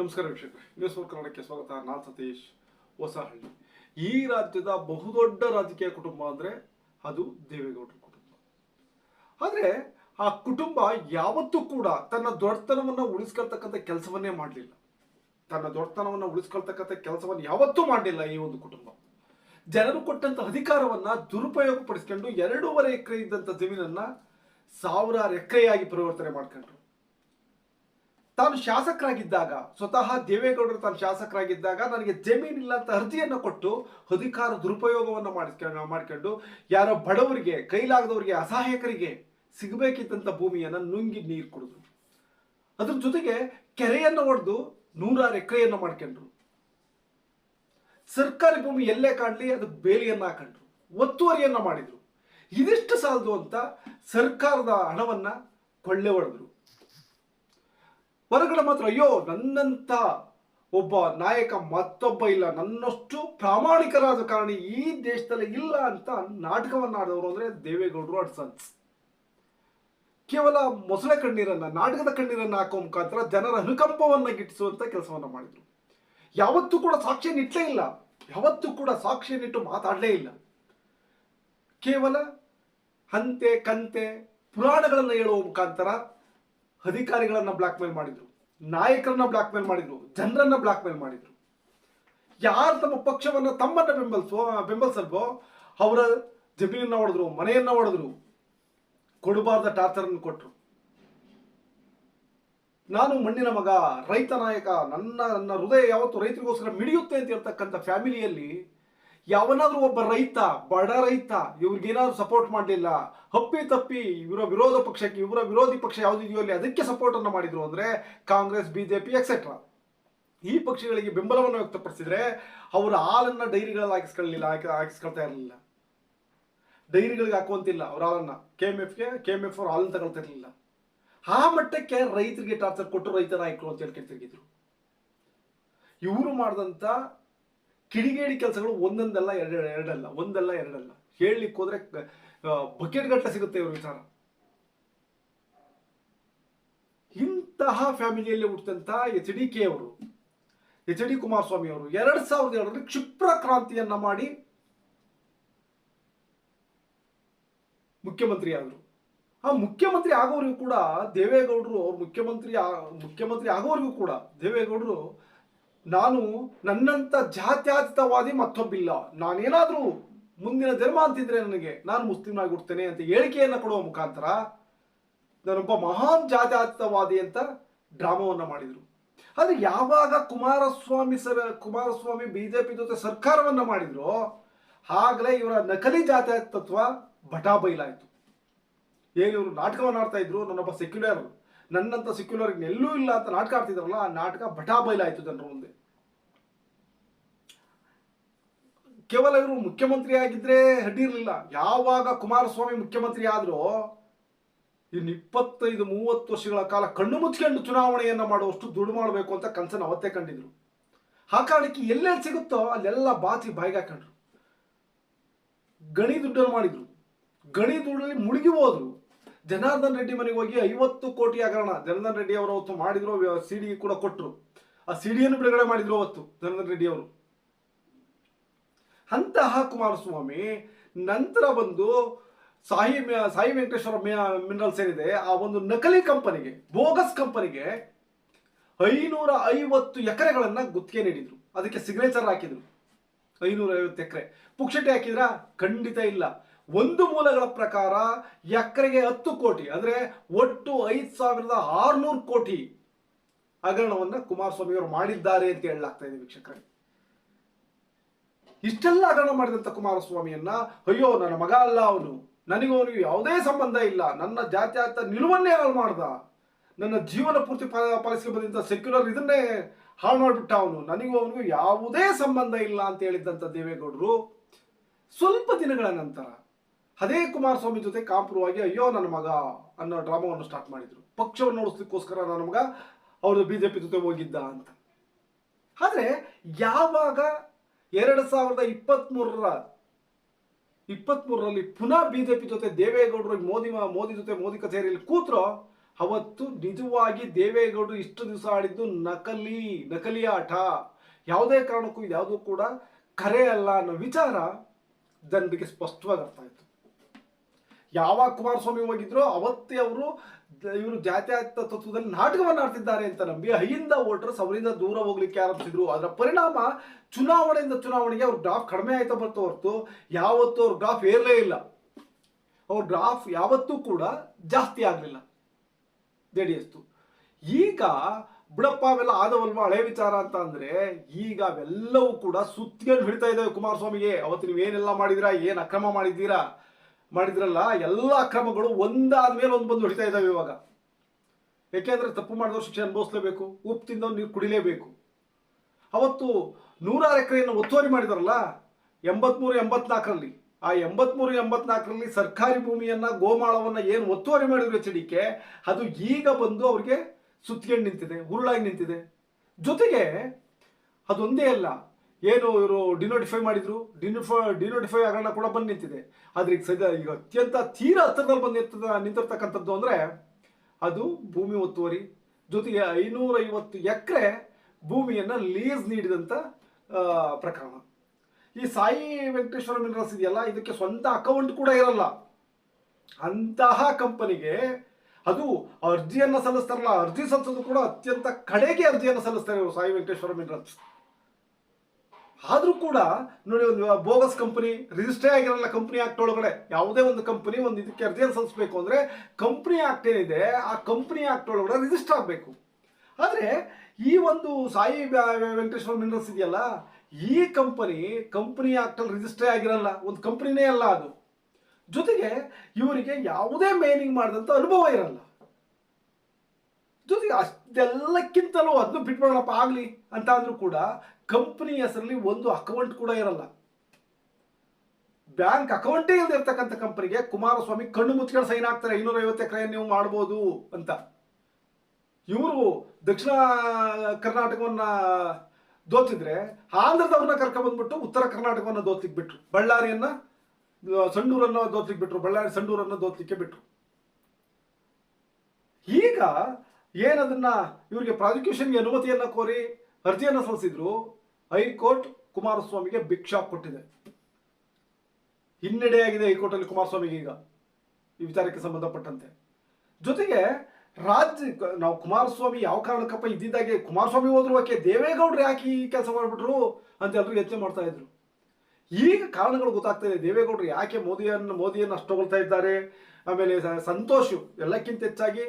ನಮಸ್ಕಾರ ವೀಕ್ಷಕರೇ, news four ಕನ್ನಡಕ್ಕೆ ಸ್ವಾಗತ. ನಾನು ಸತೀಶ್ ಹೊಸಹಳ್ಳಿ. ಈ ರಾಜ್ಯದ ಬಹುದೊಡ್ಡ ರಾಜಕೀಯ ಕುಟುಂಬ ಅಂದರೆ ಅದು ದೇವೇಗೌಡರ ಕುಟುಂಬ. ಆದರೆ ಆ ಕುಟುಂಬ ಯಾವತ್ತೂ ಕೂಡ ತನ್ನ ದೊಡ್ಡತನವನ್ನು ಉಳಿಸ್ಕೊಳ್ತಕ್ಕಂಥ ಕೆಲಸವನ್ನೇ ಮಾಡಲಿಲ್ಲ. ತನ್ನ ದೊಡ್ಡತನವನ್ನು ಉಳಿಸ್ಕೊಳ್ತಕ್ಕಂಥ ಕೆಲಸವನ್ನು ಯಾವತ್ತೂ ಮಾಡಲಿಲ್ಲ ಈ ಒಂದು ಕುಟುಂಬ. ಜನರು ಕೊಟ್ಟಂತ ಅಧಿಕಾರವನ್ನ ದುರುಪಯೋಗ ಪಡಿಸ್ಕೊಂಡು ಎರಡೂವರೆ ಎಕರೆ ಇದ್ದಂಥ ಜಮೀನನ್ನ ಸಾವಿರಾರು ಎಕರೆಯಾಗಿ ಪರಿವರ್ತನೆ ಮಾಡ್ಕೊಂಡ್ರು. ತಾನು ಶಾಸಕರಾಗಿದ್ದಾಗ, ಸ್ವತಃ ದೇವೇಗೌಡರು ತಾನು ಶಾಸಕರಾಗಿದ್ದಾಗ ನನಗೆ ಜಮೀನಿಲ್ಲ ಅಂತ ಅರ್ಜಿಯನ್ನು ಕೊಟ್ಟು ಅಧಿಕಾರ ದುರುಪಯೋಗವನ್ನು ಮಾಡಿಸ್ಕೊಂಡು ಮಾಡ್ಕೊಂಡು ಯಾರೋ ಬಡವರಿಗೆ, ಕೈಲಾಗದವರಿಗೆ, ಅಸಹಾಯಕರಿಗೆ ಸಿಗಬೇಕಿದ್ದಂಥ ಭೂಮಿಯನ್ನು ನುಂಗಿ ನೀರು ಕುಡಿದ್ರು ಅದ್ರ ಜೊತೆಗೆ ಕೆರೆಯನ್ನು ಒಡೆದು ನೂರಾರು ಎಕರೆಯನ್ನು ಮಾಡ್ಕೊಂಡ್ರು. ಸರ್ಕಾರಿ ಭೂಮಿ ಎಲ್ಲೇ ಕಾಣಲಿ, ಅದು ಬೇಲಿಯನ್ನು ಹಾಕೊಂಡ್ರು, ಒತ್ತುವರಿಯನ್ನು ಮಾಡಿದ್ರು. ಇದಿಷ್ಟು ಸಾಲದು ಅಂತ ಸರ್ಕಾರದ ಹಣವನ್ನು ಕೊಳ್ಳೆ ಹೊಡೆದ್ರು. ಹೊರಗಡೆ ಮಾತ್ರ, ಅಯ್ಯೋ ನನ್ನಂತ ಒಬ್ಬ ನಾಯಕ ಮತ್ತೊಬ್ಬ ಇಲ್ಲ, ನನ್ನಷ್ಟು ಪ್ರಾಮಾಣಿಕರಾದ ಕಾರಣ ಈ ದೇಶದಲ್ಲಿ ಇಲ್ಲ ಅಂತ ನಾಟಕವನ್ನ ಆಡೋರು ಅಂದ್ರೆ ದೇವೇಗೌಡರು ಅಡ್ಸನ್ಸ್ ಕೇವಲ ಮೊಸಳೆ ಕಣ್ಣೀರನ್ನ, ನಾಟಕದ ಕಣ್ಣೀರನ್ನ ಹಾಕೋ ಮುಖಾಂತರ ಜನರ ಅನುಕಂಪವನ್ನ ಗಿಟ್ಟಿಸುವಂತ ಕೆಲಸವನ್ನ ಮಾಡಿದ್ರು. ಯಾವತ್ತೂ ಕೂಡ ಸಾಕ್ಷಿ ಇಲ್ಲ. ಯಾವತ್ತೂ ಕೂಡ ಸಾಕ್ಷಿಯನ್ನಿಟ್ಟು ಮಾತಾಡಲೇ ಇಲ್ಲ. ಕೇವಲ ಹಂತೆ, ಕಂತೆ, ಪುರಾಣಗಳನ್ನು ಹೇಳುವ ಮುಖಾಂತರ ಅಧಿಕಾರಿಗಳನ್ನ ಬ್ಲಾಕ್ ಮೇಲ್ ಮಾಡಿದ್ರು, ನಾಯಕರನ್ನ ಬ್ಲಾಕ್ ಮೇಲ್ ಮಾಡಿದ್ರು, ಜನರನ್ನ ಬ್ಲಾಕ್ ಮೇಲ್ ಮಾಡಿದ್ರು. ಯಾರು ತಮ್ಮ ಪಕ್ಷವನ್ನ ತಮ್ಮನ್ನ ಬೆಂಬಲಿಸೋ ಬೆಂಬಲಿಸಲ್ವೋ, ಅವರ ಜಮೀನನ್ನ ಹೊಡೆದ್ರು, ಮನೆಯನ್ನ ಹೊಡೆದ್ರು, ಕೊಡಬಾರ್ದ ಟಾರ್ಚರ್ ಕೊಟ್ಟರು ನಾನು ಮಣ್ಣಿನ ಮಗ, ರೈತ ನಾಯಕ, ನನ್ನ ನನ್ನ ಹೃದಯ ಯಾವತ್ತು ರೈತರಿಗೋಸ್ಕರ ಮಿಡಿಯುತ್ತೆ ಅಂತ ಹೇಳ್ತಕ್ಕಂಥ ಫ್ಯಾಮಿಲಿಯಲ್ಲಿ ಯಾವನಾದ್ರೂ ಒಬ್ಬ ರೈತ, ಬಡ ರೈತ, ಇವ್ರಿಗೇನಾದ್ರೂ ಸಪೋರ್ಟ್ ಮಾಡಲಿಲ್ಲ, ಹಪ್ಪಿ ತಪ್ಪಿ ಇವರ ವಿರೋಧ ಪಕ್ಷಕ್ಕೆ, ಇವರ ವಿರೋಧಿ ಪಕ್ಷ ಯಾವುದಿದೆಯೋ ಅಲ್ಲಿ ಅದಕ್ಕೆ ಸಪೋರ್ಟ್ ಅನ್ನು ಮಾಡಿದ್ರು ಅಂದ್ರೆ ಕಾಂಗ್ರೆಸ್, ಬಿಜೆಪಿ ಎಕ್ಸೆಟ್ರಾ ಈ ಪಕ್ಷಗಳಿಗೆ ಬೆಂಬಲವನ್ನು ವ್ಯಕ್ತಪಡಿಸಿದ್ರೆ ಅವರ ಹಾಲನ್ನ ಡೈರಿಗಳಲ್ಲಿ ಹಾಕಿಸ್ಕೊಳ್ಳಲಿಲ್ಲ ಹಾಕಿ ಹಾಕಿಸ್ಕೊಳ್ತಾ ಇರಲಿಲ್ಲ. ಡೈರಿಗಳಿಗೆ ಹಾಕುವಂತಿಲ್ಲ ಅವ್ರ ಹಾಲನ್ನ. ಕೆ ಎಂ ಎಫ್ಗೆ ಕೆ ಎಂ ಎಫ್ ಅವ್ರ ಹಾಲನ್ನು ತಗೊಳ್ತಾ ಇರಲಿಲ್ಲ. ಆ ಮಟ್ಟಕ್ಕೆ ರೈತರಿಗೆ ಟಾರ್ಚರ್ ಕೊಟ್ಟು ರೈತ ನಾಯಕರು ಅಂತ ಹೇಳ್ಕೊಂಡು ತಿರುಗಿದ್ರು ಇವರು ಮಾಡಿದಂಥ ಕಿಡಿಗೇಡಿ ಕೆಲಸಗಳು ಒಂದೊಂದಲ್ಲ ಎರಡು ಎರಡಲ್ಲ, ಒಂದಲ್ಲ ಎರಡಲ್ಲ. ಹೇಳಲಿಕ್ಕೆ ಹೋದ್ರೆ ಬಕೆಟ್ ಗಟ್ಟಲೆ ಸಿಗುತ್ತೆ ಇವ್ರ ವಿಚಾರ. ಇಂತಹ ಫ್ಯಾಮಿಲಿಯಲ್ಲಿ ಹುಟ್ಟಿದಂಥ ಎಚ್ ಡಿ ಕೆ ಅವರು, ಎಚ್ ಡಿ ಕುಮಾರಸ್ವಾಮಿ ಅವರು ಎರಡ್ ಸಾವಿರದ ಎರಡರಲ್ಲಿ ಕ್ಷಿಪ್ರ ಕ್ರಾಂತಿಯನ್ನ ಮಾಡಿ ಮುಖ್ಯಮಂತ್ರಿ ಆದರು. ಆ ಮುಖ್ಯಮಂತ್ರಿ ಆಗೋರಿಗೂ ಕೂಡ ದೇವೇಗೌಡರು ಅವ್ರು ಮುಖ್ಯಮಂತ್ರಿ ಮುಖ್ಯಮಂತ್ರಿ ಆಗೋರಿಗೂ ಕೂಡ ದೇವೇಗೌಡರು ನಾನು ನನ್ನಂತ ಜಾತ್ಯಾತೀತವಾದಿ ಮತ್ತೊಬ್ಬಿಲ್ಲ. ನಾನೇನಾದ್ರೂ ಮುಂದಿನ ಜನ್ಮ ಅಂತಿದ್ರೆ ನನಗೆ ನಾನು ಮುಸ್ಲಿಂ ಆಗಿ ಹುಡ್ತೇನೆ ಅಂತ ಹೇಳಿಕೆಯನ್ನು ಕೊಡುವ ಮುಖಾಂತರ ನಾನೊಬ್ಬ ಮಹಾನ್ ಜಾತ್ಯಾತೀತವಾದಿ ಅಂತ ಡ್ರಾಮಾವನ್ನು ಮಾಡಿದ್ರು. ಆದರೆ ಯಾವಾಗ ಕುಮಾರಸ್ವಾಮಿ ಸರ್, ಕುಮಾರಸ್ವಾಮಿ ಬಿಜೆಪಿ ಜೊತೆ ಸರ್ಕಾರವನ್ನ ಮಾಡಿದ್ರು, ಆಗಲೇ ಇವರ ನಕಲಿ ಜಾತ್ಯಾತೀತತ್ವ ಬಟಾ ಬೈಲಾಯ್ತು ಏನು ಇವರು ನಾಟಕವನ್ನು ಆಡ್ತಾ ಇದ್ರು? ನನ್ನೊಬ್ಬ ಸೆಕ್ಯುಲರ್ ನನ್ನಂತ ಸೆಕ್ಯುಲರ್ ಎಲ್ಲೂ ಇಲ್ಲ ಅಂತ ನಾಟಕ ಆಡ್ತಿದ್ರಲ್ಲ, ಆ ನಾಟಕ ಬಟಾ ಆಯ್ತು ಜನರ ಮುಂದೆ. ಕೇವಲ ಇವರು ಮುಖ್ಯಮಂತ್ರಿ ಆಗಿದ್ರೆ ಹಡ್ಡಿರಲಿಲ್ಲ. ಯಾವಾಗ ಕುಮಾರಸ್ವಾಮಿ ಮುಖ್ಯಮಂತ್ರಿ ಆದರೂ ಇನ್ನು ಇಪ್ಪತ್ತೈದು, ಮೂವತ್ತು ವರ್ಷಗಳ ಕಾಲ ಕಣ್ಣು ಮುಚ್ಕೊಂಡು ಚುನಾವಣೆಯನ್ನ ಮಾಡುವಷ್ಟು ದುಡ್ಡು ಮಾಡಬೇಕು ಅಂತ ಕನಸನ್ನು ಅವತ್ತೇ ಕಂಡಿದ್ರು. ಆ ಕಾರಣಕ್ಕೆ ಎಲ್ಲೆಲ್ಲಿ ಸಿಗುತ್ತೋ ಅಲ್ಲೆಲ್ಲ ಬಾಚಿ ಬಾಯಿಗೆ ಹಾಕೊಂಡ್ರು. ಗಣಿ ದುಡ್ಡಲ್ಲಿ ಮಾಡಿದ್ರು. ಗಣಿ ದುಡ್ಡಲ್ಲಿ ಮುಳುಗಿ ಹೋದ್ರು. ಜನಾರ್ದನ್ ರೆಡ್ಡಿ ಮನೆಗೆ ಹೋಗಿ ಐವತ್ತು ಕೋಟಿ ಹಗರಣ. ಜನಾರ್ದನ್ ರೆಡ್ಡಿ ಅವರು ಅವತ್ತು ಮಾಡಿದ್ರು ಸಿ ಡಿ ಕೂಡ ಕೊಟ್ಟರು ಆ ಸಿಡಿಯನ್ನು ಬಿಡುಗಡೆ ಮಾಡಿದ್ರು ಅವತ್ತು ಜನಾರ್ದನ್ ರೆಡ್ಡಿ ಅವರು. ಅಂತಹ ಕುಮಾರಸ್ವಾಮಿ ನಂತರ ಬಂದು ಸಾಯಿ ಸಾಯಿ ವೆಂಕಟೇಶ್ವರ ಮಿನರಲ್ಸ್ ಏನಿದೆ, ಆ ಒಂದು ನಕಲಿ ಕಂಪನಿಗೆ, ಬೋಗಸ್ ಕಂಪನಿಗೆ ಐನೂರ ಐವತ್ತು ಎಕರೆಗಳನ್ನ ಗುತ್ತಿಗೆ ನೀಡಿದ್ರು. ಅದಕ್ಕೆ ಸಿಗ್ನೇಚರ್ ಹಾಕಿದ್ರು. ಐನೂರ ಐವತ್ತು ಎಕರೆ. ಪುಕ್ಷಟೆ ಹಾಕಿದ್ರ? ಖಂಡಿತ ಇಲ್ಲ. ಒಂದು ಮೂಲಗಳ ಪ್ರಕಾರ ಎಕರೆಗೆ ಹತ್ತು ಕೋಟಿ, ಅಂದ್ರೆ ಒಟ್ಟು ಐದು ಸಾವಿರದ ಆರ್ನೂರು ಕೋಟಿ ಹಗರಣವನ್ನ ಕುಮಾರಸ್ವಾಮಿ ಅವರು ಮಾಡಿದ್ದಾರೆ ಅಂತ ಹೇಳಲಾಗ್ತಾ ಇದೆ ವೀಕ್ಷಕರೇ. ಇಷ್ಟೆಲ್ಲ ಹಗರಣ ಮಾಡಿದಂಥ ಕುಮಾರಸ್ವಾಮಿಯನ್ನ, ಅಯ್ಯೋ, ನನ್ನ ಮಗ ಅಲ್ಲ ಅವನು. ನನಗೂ ಅವನಿಗೆ ಯಾವುದೇ ಸಂಬಂಧ ಇಲ್ಲ. ನನ್ನ ಜಾತ್ಯಾತ ನಿಲುವನ್ನೇ ಹಾಳು ಮಾಡ್ದ. ನನ್ನ ಜೀವನ ಪೂರ್ತಿ ಪ- ಪಾಲಿಸಿ ಬಂದಂಥ ಸೆಕ್ಯುಲರ್ ಇದನ್ನೇ ಹಾಳು ಮಾಡಿಬಿಟ್ಟ ಅವನು. ನನಗೂ ಅವನಿಗೂ ಯಾವುದೇ ಸಂಬಂಧ ಇಲ್ಲ ಅಂತ ಹೇಳಿದ್ದಂಥ ದೇವೇಗೌಡರು ಸ್ವಲ್ಪ ದಿನಗಳ ನಂತರ ಅದೇ ಕುಮಾರಸ್ವಾಮಿ ಜೊತೆ ಕಾಂಪ್ರವಾಗಿ ಅಯ್ಯೋ ನನ್ನ ಮಗ ಅನ್ನೋ ಡ್ರಾಮಾವನ್ನು ಸ್ಟಾರ್ಟ್ ಮಾಡಿದ್ರು. ಪಕ್ಷವನ್ನು ನೋಡಿಸ್ಲಿಕ್ಕೋಸ್ಕರ ನನ್ನ ಮಗ ಅವರು ಬಿಜೆಪಿ ಜೊತೆ ಹೋಗಿದ್ದ ಅಂತ. ಆದ್ರೆ ಯಾವಾಗ ಎರಡು ಸಾವಿರದ ಇಪ್ಪತ್ತ್ಮೂರರ ಇಪ್ಪತ್ತ್ಮೂರರಲ್ಲಿ ಪುನಃ ಬಿಜೆಪಿ ಜೊತೆ ದೇವೇಗೌಡರು ಮೋದಿ ಮೋದಿ ಜೊತೆ ಮೋದಿ ಕಚೇರಿಯಲ್ಲಿ ಕೂತ್ರೋ, ಅವತ್ತು ನಿಜವಾಗಿ ದೇವೇಗೌಡರು ಇಷ್ಟು ದಿವಸ ಆಡಿದ್ದು ನಕಲಿ ನಕಲಿ ಆಟ. ಯಾವುದೇ ಕಾರಣಕ್ಕೂ ಇದ್ಯಾವುದೂ ಕೂಡ ಕರೆ ಅಲ್ಲ ಅನ್ನೋ ವಿಚಾರ ಜನರಿಗೆ ಸ್ಪಷ್ಟವಾಗಿ ಅರ್ಥ ಆಯಿತು. ಯಾವಾಗ ಕುಮಾರಸ್ವಾಮಿ ಹೋಗಿದ್ರು, ಅವತ್ತೇ ಅವರು ಇವರು ಜಾತ್ಯಾತ ತತ್ವದಲ್ಲಿ ನಾಟಕವನ್ನು ಆಡ್ತಿದ್ದಾರೆ ಅಂತ ನಂಬಿ ಅಹಿಂದ ವೋಟರ್ಸ್ ಅವರಿಂದ ದೂರ ಹೋಗ್ಲಿಕ್ಕೆ ಆರಂಭಿಸಿದ್ರು. ಅದರ ಪರಿಣಾಮ ಚುನಾವಣೆಯಿಂದ ಚುನಾವಣೆಗೆ ಅವ್ರ ಗ್ರಾಫ್ ಕಡಿಮೆ ಆಯ್ತಾ ಬರ್ತಾ ಹೊರತು ಯಾವತ್ತೂ ಅವ್ರ ಗ್ರಾಫ್ ಏರಲೇ ಇಲ್ಲ. ಅವ್ರ ಗ್ರಾಫ್ ಯಾವತ್ತೂ ಕೂಡ ಜಾಸ್ತಿ ಆಗಲಿಲ್ಲ ಜೆ ಡಿ ಎಸ್ತು ಈಗ ಬಿಡಪ್ಪ ಅವೆಲ್ಲ ಆದವಲ್ವ? ಹಳೆ ವಿಚಾರ ಅಂತ ಅಂದ್ರೆ ಈಗ ಅವೆಲ್ಲವೂ ಕೂಡ ಸುತ್ತಿಗೆ ಹಿಡಿತಾ ಇದ್ದಾವೆ ಕುಮಾರಸ್ವಾಮಿಗೆ. ಅವತ್ತು ನೀವೇನೆಲ್ಲ ಮಾಡಿದಿರಾ? ಏನು ಅಕ್ರಮ ಮಾಡಿದ್ದೀರಾ? ಮಾಡಿದ್ರಲ್ಲ, ಎಲ್ಲ ಅಕ್ರಮಗಳು ಒಂದಾದ ಮೇಲೆ ಒಂದು ಬಂದು ಹೊಡಿತಾ ಇದ್ದಾವೆ ಇವಾಗ. ಯಾಕೆಂದ್ರೆ ತಪ್ಪು ಮಾಡಿದವ್ರು ಶಿಕ್ಷೆ ಅನುಭವಿಸ್ಲೇಬೇಕು, ಉಪ್ಪು ತಿಂದವ್ರು ನೀರು ಕುಡಿಲೇಬೇಕು. ಅವತ್ತು ನೂರಾರು ಎಕರೆಯನ್ನು ಒತ್ತುವರಿ ಮಾಡಿದಾರಲ್ಲ, ಎಂಬತ್ಮೂರು, ಎಂಬತ್ನಾಲ್ಕರಲ್ಲಿ. ಆ ಎಂಬತ್ಮೂರು, ಎಂಬತ್ನಾಲ್ಕರಲ್ಲಿ ಸರ್ಕಾರಿ ಭೂಮಿಯನ್ನ, ಗೋಮಾಳವನ್ನ ಏನು ಒತ್ತುವರಿ ಮಾಡಿದ್ರು ಎಚ್ ಅದು ಈಗ ಬಂದು ಅವ್ರಿಗೆ ಸುತ್ತಿಗೆಂಡು ನಿಂತಿದೆ ಹುರುಳಾಗಿ ನಿಂತಿದೆ. ಜೊತೆಗೆ ಅದೊಂದೇ ಅಲ್ಲ ಏನು ಇವರು ಡಿನೋಟಿಫೈ ಮಾಡಿದ್ರು? ಡಿನೋಫೈ ಡಿನೋಟಿಫೈ ಹಗರಣ ಕೂಡ ಬಂದು ನಿಂತಿದೆ. ಆದರೆ ಈಗ ಸದ್ಯ ಈಗ ಅತ್ಯಂತ ತೀರ ಹತ್ತಿರದಲ್ಲಿ ಬಂದು ನಿಂತ ನಿಂತಿರ್ತಕ್ಕಂಥದ್ದು ಅಂದ್ರೆ ಅದು ಭೂಮಿ ಒತ್ತುವರಿ. ಜೊತೆಗೆ ಐನೂರೈವತ್ತು ಎಕರೆ ಭೂಮಿಯನ್ನು ಲೀಸ್ ನೀಡಿದಂಥ ಪ್ರಕರಣ. ಈ ಸಾಯಿ ವೆಂಕಟೇಶ್ವರ ಮಿನರಲ್ಸ್ ಇದೆಯಲ್ಲ ಇದಕ್ಕೆ ಸ್ವಂತ ಅಕೌಂಟ್ ಕೂಡ ಇರಲ್ಲ. ಅಂತಹ ಕಂಪನಿಗೆ ಅದು ಅರ್ಜಿಯನ್ನು ಸಲ್ಲಿಸ್ತಾರಲ್ಲ, ಅರ್ಜಿ ಸಲ್ಲಿಸೋದು ಕೂಡ ಅತ್ಯಂತ ಕಡೆಗೆ ಅರ್ಜಿಯನ್ನು ಸಲ್ಲಿಸ್ತಾರೆ ಸಾಯಿ ವೆಂಕಟೇಶ್ವರ ಮಿನರಲ್ಸ್ ಆದ್ರೂ ಕೂಡ ನೋಡಿ ಒಂದು ಬೋಗಸ್ ಕಂಪನಿ ರಿಜಿಸ್ಟ್ರೇ ಆಗಿರಲ್ಲ ಕಂಪನಿ ಆಕ್ಟ್ ಒಳಗಡೆ, ಯಾವುದೇ ಒಂದು ಕಂಪನಿ ಒಂದು ಇದಕ್ಕೆ ಅರ್ಜಿಯನ್ನು ಸಲ್ಲಿಸಬೇಕು ಅಂದ್ರೆ ಕಂಪನಿ ಆಕ್ಟ್ ಏನಿದೆ, ಆ ಕಂಪನಿ ಆಕ್ಟ್ ಒಳಗಡೆ ರಿಜಿಸ್ಟರ್ ಆಗಬೇಕು. ಆದರೆ ಈ ಒಂದು ಸಾಯಿ ವೆಂಕಟೇಶ್ವರ ಮಿನರಲ್ಸ್ ಇದೆಯಲ್ಲ, ಈ ಕಂಪನಿ ಕಂಪನಿ ಆಕ್ಟಲ್ಲಿ ರಿಜಿಸ್ಟ್ರೇ ಆಗಿರಲ್ಲ, ಒಂದು ಕಂಪನಿನೇ ಅಲ್ಲ ಅದು. ಜೊತೆಗೆ ಇವರಿಗೆ ಯಾವುದೇ ಮೇನಿಂಗ್ ಮಾಡಿದಂಥ ಅನುಭವ ಇರಲ್ಲ. ಜೊತೆಗೆ ಅಷ್ಟೆಲ್ಲಕ್ಕಿಂತಲೂ ಅದನ್ನು ಬಿಟ್ಬಿಡೋಣಪ್ಪ ಆಗಲಿ ಅಂತ ಅಂದ್ರೂ ಕೂಡ ಕಂಪನಿ ಹೆಸರಲ್ಲಿ ಒಂದು ಅಕೌಂಟ್ ಕೂಡ ಇರಲ್ಲ. ಬ್ಯಾಂಕ್ ಅಕೌಂಟೇ ಇಲ್ಲದೆ ಇರ್ತಕ್ಕಂಥ ಕಂಪನಿಗೆ ಕುಮಾರಸ್ವಾಮಿ ಕಣ್ಣು ಮುಚ್ಕೊಂಡು ಸೈನ್ ಹಾಕ್ತಾರೆ ಐನೂರ ಐವತ್ತು ಎಕರೆ ನೀವು ಮಾಡ್ಬೋದು ಅಂತ. ಇವರು ದಕ್ಷಿಣ ಕರ್ನಾಟಕವನ್ನ ದೋತಿದ್ರೆ ಆಂಧ್ರದವ್ರನ್ನ ಕರ್ಕೊಂಡ್ಬಂದ್ಬಿಟ್ಟು ಉತ್ತರ ಕರ್ನಾಟಕವನ್ನ ದೋತ್ಲಿಕ್ಕೆ ಬಿಟ್ರು ಬಳ್ಳಾರಿಯನ್ನ ಸಂಡೂರನ್ನ ದೋತ್ಲಿಕ್ಕೆ ಬಿಟ್ರು ಬಳ್ಳಾರಿ ಸಂಡೂರನ್ನ ದೋತ್ಲಿಕ್ಕೆ ಬಿಟ್ರು. ಈಗ ಏನದನ್ನ ಇವರಿಗೆ ಪ್ರಾಸಿಕ್ಯೂಷನ್ಗೆ ಅನುಮತಿಯನ್ನ ಕೋರಿ ಅರ್ಜಿಯನ್ನ ಸಲ್ಲಿಸಿದ್ರು ಹೈಕೋರ್ಟ್ ಕುಮಾರಸ್ವಾಮಿಗೆ ಭಿಕ್ಷಾ ಕೊಟ್ಟಿದೆ. ಹಿನ್ನಡೆಯಾಗಿದೆ ಹೈಕೋರ್ಟಲ್ಲಿ ಕುಮಾರಸ್ವಾಮಿಗೆ ಈಗ ಈ ವಿಚಾರಕ್ಕೆ ಸಂಬಂಧಪಟ್ಟಂತೆ. ಜೊತೆಗೆ ರಾಜ್ಯ ನಾವು ಕುಮಾರಸ್ವಾಮಿ ಯಾವ ಕಾರಣಕ್ಕಪ್ಪ ಇದ್ದಿದ್ದಾಗೆ ಕುಮಾರಸ್ವಾಮಿ ಹೋದ್ರು ಓಕೆ ದೇವೇಗೌಡರು ಯಾಕೆ ಈ ಕೆಲಸ ಮಾಡಿಬಿಟ್ರು ಅಂತ ಎಲ್ಲರೂ ಯೋಚನೆ ಮಾಡ್ತಾ ಇದ್ರು. ಈಗ ಕಾರಣಗಳು ಗೊತ್ತಾಗ್ತಾ ಇದೆ, ದೇವೇಗೌಡರು ಯಾಕೆ ಮೋದಿಯನ್ನು ಮೋದಿಯನ್ನು ಅಷ್ಟು ಹೊಗಳ್ತಾ ಇದ್ದಾರೆ, ಆಮೇಲೆ ಸಂತೋಷ್ ಎಲ್ಲಕ್ಕಿಂತ ಹೆಚ್ಚಾಗಿ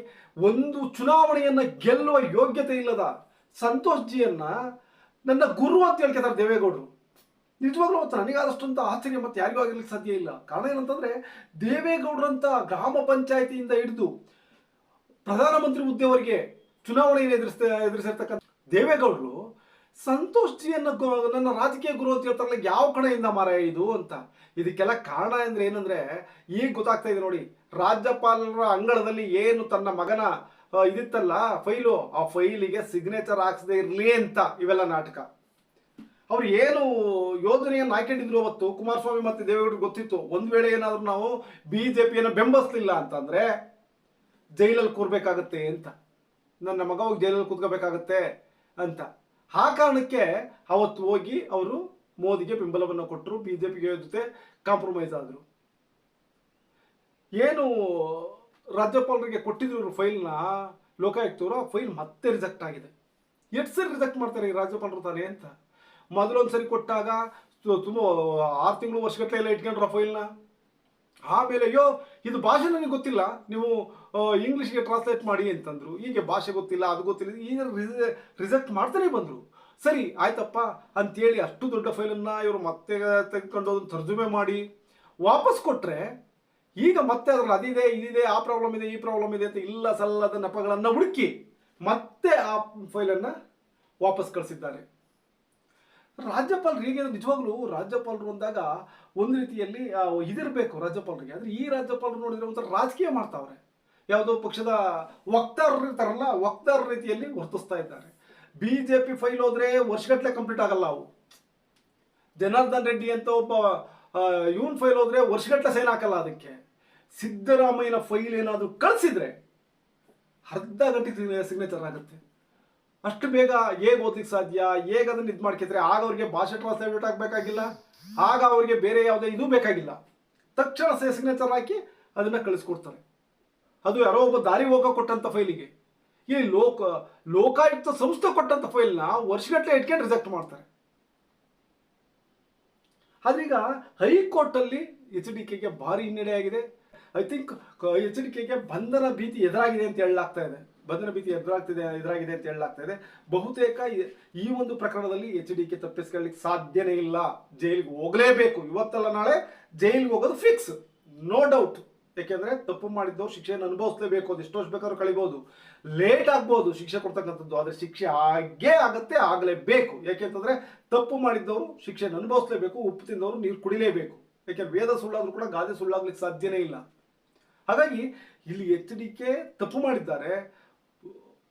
ಒಂದು ಚುನಾವಣೆಯನ್ನ ಗೆಲ್ಲುವ ಯೋಗ್ಯತೆ ಇಲ್ಲದ ಸಂತೋಷ್ ಜಿಯನ್ನ ನನ್ನ ಗುರು ಅಂತ ಹೇಳ್ಕೊತಾರೆ ದೇವೇಗೌಡರು. ನಿಜವಾಗ್ಲೂ ನನಗಾದಷ್ಟೊಂದು ಆಶ್ಚರ್ಯ ಮತ್ತೆ ಯಾರಿಗೂ ಆಗಿರ್ಲಿಕ್ಕೆ ಸಾಧ್ಯ ಇಲ್ಲ. ಕಾರಣ ಏನಂತಂದ್ರೆ ದೇವೇಗೌಡರಂತ ಗ್ರಾಮ ಪಂಚಾಯತಿಯಿಂದ ಹಿಡಿದು ಪ್ರಧಾನಮಂತ್ರಿ ಹುದ್ದೆವರೆಗೆ ಚುನಾವಣೆಯನ್ನು ಎದುರಿಸ್ತಾ, ಎದುರಿಸಿರ್ತಕ್ಕಂಥ ದೇವೇಗೌಡರು ಸಂತೋಷ್ ಜಿಯನ್ನ ಗು- ನನ್ನ ರಾಜಕೀಯ ಗುರು ಅಂತ ಹೇಳ್ತಾರಲ್ಲ ಯಾವ ಕಡೆಯಿಂದ ಮಾರ ಇದು ಅಂತ. ಇದಕ್ಕೆಲ್ಲ ಕಾರಣ ಅಂದ್ರೆ ಏನಂದ್ರೆ, ಈಗ ಗೊತ್ತಾಗ್ತಾ ಇದೆ ನೋಡಿ, ರಾಜ್ಯಪಾಲರ ಅಂಗಳದಲ್ಲಿ ಏನು ತನ್ನ ಮಗನ ಇದಿತ್ತಲ್ಲ, ಫೈಲು, ಆ ಫೈಲಿಗೆ ಸಿಗ್ನೇಚರ್ ಹಾಕ್ಸದೆ ಇರಲಿ ಅಂತ ಇವೆಲ್ಲ ನಾಟಕ. ಅವ್ರು ಏನು ಯೋಜನೆಯನ್ನು ಹಾಕೊಂಡಿದ್ರು ಅವತ್ತು, ಕುಮಾರಸ್ವಾಮಿ ಮತ್ತೆ ದೇವೇಗೌಡರು ಗೊತ್ತಿತ್ತು, ಒಂದ್ ವೇಳೆ ಏನಾದರೂ ನಾವು ಬಿಜೆಪಿಯನ್ನು ಬೆಂಬಲಿಸಲಿಲ್ಲ ಅಂತಂದರೆ ಜೈಲಲ್ಲಿ ಕೂರ್ಬೇಕಾಗತ್ತೆ ಅಂತ. ನನ್ನ ಮಗ ಹೋಗಿ ಜೈಲಲ್ಲಿ ಕೂತ್ಕೋಬೇಕಾಗತ್ತೆ ಅಂತ. ಆ ಕಾರಣಕ್ಕೆ ಅವತ್ತು ಹೋಗಿ ಅವರು ಮೋದಿಗೆ ಬೆಂಬಲವನ್ನು ಕೊಟ್ಟರು ಬಿಜೆಪಿಗೆ ಜೊತೆ ಕಾಂಪ್ರಮೈಸ್ ಆದರು. ಏನು ರಾಜ್ಯಪಾಲರಿಗೆ ಕೊಟ್ಟಿದ್ರು ಇವರು ಫೈಲ್ನ, ಲೋಕಾಯುಕ್ತವರು, ಆ ಫೈಲ್ ಮತ್ತೆ ರಿಜೆಕ್ಟ್ ಆಗಿದೆ. ಎಷ್ಟು ಸರಿ ರಿಜೆಕ್ಟ್ ಮಾಡ್ತಾರೆ ಈ ರಾಜ್ಯಪಾಲರು ತಾನೆ ಅಂತ. ಮೊದಲೊಂದು ಸರಿ ಕೊಟ್ಟಾಗ ತುಂಬ, ಆರು ತಿಂಗಳು ವರ್ಷಗಟ್ಟಲೆ ಎಲ್ಲ ಇಟ್ಕೊಂಡ್ರ ಫೈಲ್ನ. ಆಮೇಲೆ ಅಯ್ಯೋ, ಇದು ಭಾಷೆ ನನಗೆ ಗೊತ್ತಿಲ್ಲ. ನೀವು ಇಂಗ್ಲೀಷ್ಗೆ ಟ್ರಾನ್ಸ್ಲೇಟ್ ಮಾಡಿ ಅಂತಂದ್ರು. ಹೀಗೆ ಭಾಷೆ ಗೊತ್ತಿಲ್ಲ, ಅದು ಗೊತ್ತಿಲ್ಲ ಈಗ ರಿಜೆಕ್ಟ್ ಮಾಡ್ತಾನೆ ಬಂದರು. ಸರಿ, ಆಯ್ತಪ್ಪ. ಅಂತೇಳಿ ಅಷ್ಟು ದೊಡ್ಡ ಫೈಲನ್ನು ಇವರು ಮತ್ತೆ ತೆಗೆದುಕೊಂಡು ತರ್ಜುಮೆ ಮಾಡಿ ವಾಪಸ್ ಕೊಟ್ಟರೆ ಈಗ ಮತ್ತೆ ಅದ್ರಲ್ಲಿ ಅದಿದೆ, ಇದಿದೆ, ಆ ಪ್ರಾಬ್ಲಮ್ ಇದೆ, ಈ ಪ್ರಾಬ್ಲಮ್ ಇದೆ ಅಂತ ಇಲ್ಲ ಸಲ್ಲದ ನೆಪಗಳನ್ನು ಹುಡುಕಿ ಮತ್ತೆ ಆ ಫೈಲನ್ನು ವಾಪಸ್ ಕಳಿಸಿದ್ದಾರೆ. ರಾಜ್ಯಪಾಲರು ಹೀಗೆ ನಿಜವಾಗ್ಲೂ ರಾಜ್ಯಪಾಲರು ಅಂದಾಗ ಒಂದು ರೀತಿಯಲ್ಲಿ ಇದಿರಬೇಕು ರಾಜ್ಯಪಾಲರಿಗೆ. ಆದ್ರೆ ಈ ರಾಜ್ಯಪಾಲರು ನೋಡಿದ್ರೆ ಒಂಥರ ರಾಜಕೀಯ ಮಾಡ್ತಾವ್ರೆ. ಯಾವುದೋ ಪಕ್ಷದ ವಕ್ತಾರರು ಇರ್ತಾರಲ್ಲ ವಕ್ತಾರ ರೀತಿಯಲ್ಲಿ ವರ್ತಿಸ್ತಾ ಇದ್ದಾರೆ. ಬಿಜೆಪಿ ಫೈಲ್ ಹೋದ್ರೆ ವರ್ಷಗಟ್ಟಲೆ ಕಂಪ್ಲೀಟ್ ಆಗಲ್ಲ ಅವು. ಜನಾರ್ದನ್ ರೆಡ್ಡಿ ಅಂತ ಒಬ್ಬ ಇವನ್ ಫೈಲ್ ಹೋದ್ರೆ ವರ್ಷಗಟ್ಟಲೆ ಸೈನ್ ಹಾಕಲ್ಲ ಅದಕ್ಕೆ. ಸಿದ್ದರಾಮಯ್ಯನ ಫೈಲ್ ಏನಾದರೂ ಕಳಿಸಿದ್ರೆ ಅರ್ಧ ಗಂಟೆ ಸಿಗ್ನೇಚರ್ ಆಗುತ್ತೆ. ಅಷ್ಟು ಬೇಗ ಹೇಗೆ ಓದ್ಲಿಕ್ಕೆ ಸಾಧ್ಯ, ಹೇಗೆ ಅದನ್ನ ಇದು ಮಾಡ್ಕಿದ್ರೆ ಆಗ ಅವ್ರಿಗೆ ಭಾಷೆ ಟ್ರಾನ್ಸ್ಲೇಟ್ ಆಗಬೇಕಾಗಿಲ್ಲ, ಆಗ ಅವರಿಗೆ ಬೇರೆ ಯಾವುದೇ ಇದು ಬೇಕಾಗಿಲ್ಲ. ತಕ್ಷಣ ಸಿಗ್ನೇಚರ್ ಹಾಕಿ ಅದನ್ನು ಕಳಿಸ್ಕೊಡ್ತಾರೆ. ಅದು ಯಾರೋ ಒಬ್ಬ ದಾರಿ ಹೋಗ ಕೊಟ್ಟಂಥ ಫೈಲಿಗೆ ಈ ಲೋಕ, ಲೋಕಾಯುಕ್ತ ಸಂಸ್ಥೆ ಕೊಟ್ಟಂಥ ಫೈಲ್ನ ವರ್ಷಗಟ್ಟಲೆ ಇಟ್ಕೊಂಡು ರಿಜೆಕ್ಟ್ ಮಾಡ್ತಾರೆ. ಆದ್ರೀಗ ಹೈಕೋರ್ಟಲ್ಲಿ ಎಚ್ ಡಿ ಕೆಗೆ ಭಾರಿ ಹಿನ್ನಡೆ ಆಗಿದೆ. ಐ ಥಿಂಕ್ ಎಚ್ ಡಿ ಕೆಗೆ ಬಂಧನ ಭೀತಿ ಎದುರಾಗಿದೆ ಅಂತ ಹೇಳಲಾಗ್ತಾ ಇದೆ. ಬಂಧನ ಭೀತಿ ಎದುರಾಗ್ತಿದೆ, ಎದುರಾಗಿದೆ ಅಂತ ಹೇಳಲಾಗ್ತಾ ಇದೆ. ಬಹುತೇಕ ಈ- ಈ ಒಂದು ಪ್ರಕರಣದಲ್ಲಿ ಎಚ್ ಡಿ ಕೆ ತಪ್ಪಿಸ್ಕೊಳ್ಳಿಕ್ಕೆ ಸಾಧ್ಯನೇ ಇಲ್ಲ. ಜೈಲಿಗೆ ಹೋಗಲೇಬೇಕು. ಇವತ್ತಲ್ಲ ನಾಳೆ ಜೈಲಿಗೆ ಹೋಗೋದು ಫಿಕ್ಸ್ ನೋ ಡೌಟ್ ಯಾಕೆಂದ್ರೆ ತಪ್ಪು ಮಾಡಿದ್ದವ್ರು ಶಿಕ್ಷೆಯನ್ನು ಅನುಭವಿಸಲೇಬೇಕು, ಅದು ಎಷ್ಟು ವರ್ಷ ಬೇಕಾದ್ರೂ ಕಳಿಬಹುದು ಲೇಟ್ ಆಗ್ಬೋದು ಶಿಕ್ಷೆ ಕೊಡ್ತಕ್ಕಂಥದ್ದು, ಆದ್ರೆ ಶಿಕ್ಷೆ ಆಗೇ ಆಗತ್ತೆ, ಆಗಲೇಬೇಕು. ಯಾಕೆಂತಂದ್ರೆ ತಪ್ಪು ಮಾಡಿದ್ದವರು ಶಿಕ್ಷೆಯನ್ನು ಅನುಭವಿಸಲೇಬೇಕು, ಉಪ್ಪು ತಿಂದವರು ನೀರು ಕುಡಿಲೇಬೇಕು. ಯಾಕೆಂದ್ರೆ ವೇದ ಸುಳ್ಳಾದರೂ ಕೂಡ ಗಾದೆ ಸುಳ್ಳಾಗ್ಲಿಕ್ಕೆ ಸಾಧ್ಯನೇ ಇಲ್ಲ. ಹಾಗಾಗಿ ಇಲ್ಲಿ ಎಚ್ ತಪ್ಪು ಮಾಡಿದ್ದಾರೆ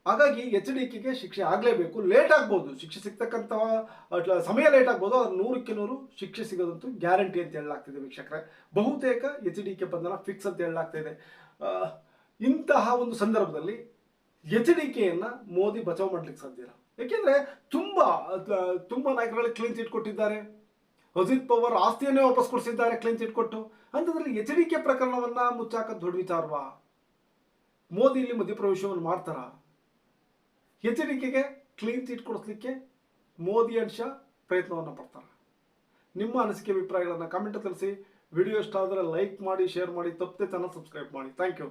ಹಾಗಾಗಿ ಎಚ್ ಡಿ ಕೆಗೆ ಶಿಕ್ಷೆ ಆಗಲೇಬೇಕು. ಲೇಟ್ ಆಗ್ಬೋದು. ಶಿಕ್ಷೆ ಸಿಗ್ತಕ್ಕಂಥ ಸಮಯ ಲೇಟ್ ಆಗ್ಬೋದು. ಅದು ನೂರಕ್ಕೆ ನೂರು ಶಿಕ್ಷೆ ಸಿಗೋದಂತೂ ಗ್ಯಾರಂಟಿ ಅಂತ ಹೇಳಲಾಗ್ತಿದೆ ವೀಕ್ಷಕರೇ. ಬಹುತೇಕ ಎಚ್ ಡಿ ಕೆ ಬಂಧನ ಫಿಕ್ಸ್ ಅಂತ ಹೇಳಲಾಗ್ತಾ ಇದೆ ಇಂತಹ ಒಂದು ಸಂದರ್ಭದಲ್ಲಿ ಎಚ್ ಡಿ ಕೆಯನ್ನು ಮೋದಿ ಬಚಾವ್ ಮಾಡ್ಲಿಕ್ಕೆ ಸಾಧ್ಯ ಇಲ್ಲ. ಯಾಕೆಂದ್ರೆ ತುಂಬ ತುಂಬ ನಾಯಕರುಗಳಿಗೆ ಕ್ಲೀನ್ ಚಿಟ್ ಕೊಟ್ಟಿದ್ದಾರೆ. ಅಜಿತ್ ಪವಾರ್ ಆಸ್ತಿಯನ್ನೇ ವಾಪಸ್ ಕೊಡಿಸಿದ್ದಾರೆ ಕ್ಲೀನ್ ಚಿಟ್ ಕೊಟ್ಟು. ಅಂಥದ್ರಲ್ಲಿ ಎಚ್ ಡಿ ಕೆ ಪ್ರಕರಣವನ್ನ ಮುಚ್ಚಾಕ ದೊಡ್ಡ ವಿಚಾರವಾ? ಮೋದಿ ಇಲ್ಲಿ ಮಧ್ಯಪ್ರವೇಶವನ್ನು ಮಾಡ್ತಾರ? ಎಚ್ ಡಿ ಕೆಗೆ ಕ್ಲೀನ್ ಚೀಟ್ ಕೊಡಿಸ್ಲಿಕ್ಕೆ ಮೋದಿ ಅಂಶ ಪ್ರಯತ್ನವನ್ನು ಪಡ್ತಾರೆ. ನಿಮ್ಮ ಅನಿಸಿಕೆ ಅಭಿಪ್ರಾಯಗಳನ್ನು ಕಮೆಂಟ್ ತಿಳಿಸಿ. ವಿಡಿಯೋ ಇಷ್ಟ ಆದರೆ ಲೈಕ್ ಮಾಡಿ ಶೇರ್ ಮಾಡಿ, ತಪ್ಪದೆ ಚಾನಲ್ ಸಬ್ಸ್ಕ್ರೈಬ್ ಮಾಡಿ. Thank you